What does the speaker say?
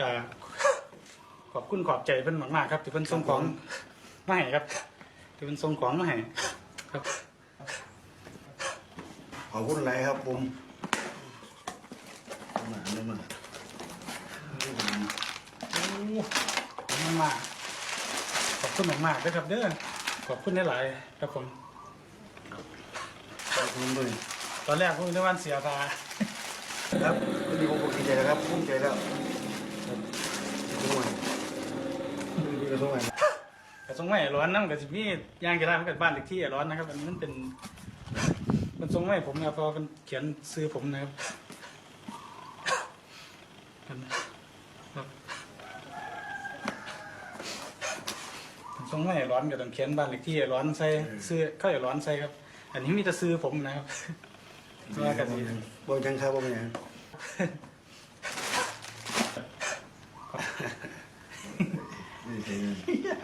ก็ขอบคุณขอบใจเพิ่นมากๆครับที่เพิ่นส่งของมาให้ครับที่เพิ่นส่งของมาให้ครับ ขอบคุณอะไรครับผมมาเริ่มมาโอ้ขอบคุณมากขอบคุณมากๆด้วยครับเด้อขอบคุณหลายๆครับผมขอบคุณด้วยตอนแรกผมนึกว่าเสียตาครับวันนี้ผมดีใจแล้วครับภูมิใจแล้วทุกวัน ทุกวันแต่ทรงไม่ร้อนนั่นกับสิพี่ย่างกีฬามันกับบ้านเล็กที่ร้อนนะครับ อันนี้มันเป็นมันทรงไม่ผมครับเพราะมันเขียนซื้อผมนะครับครับทรงไม่ร้อนกับต้องเขียนบ้านเล็กที่ร้อนใส่ซื้อเข้าอย่าร้อนใส่ครับ อันนี้มีแต่ซื้อผมนะครับว่ากันดีบ่ยังครับบ่ยังนี่ใ yeah.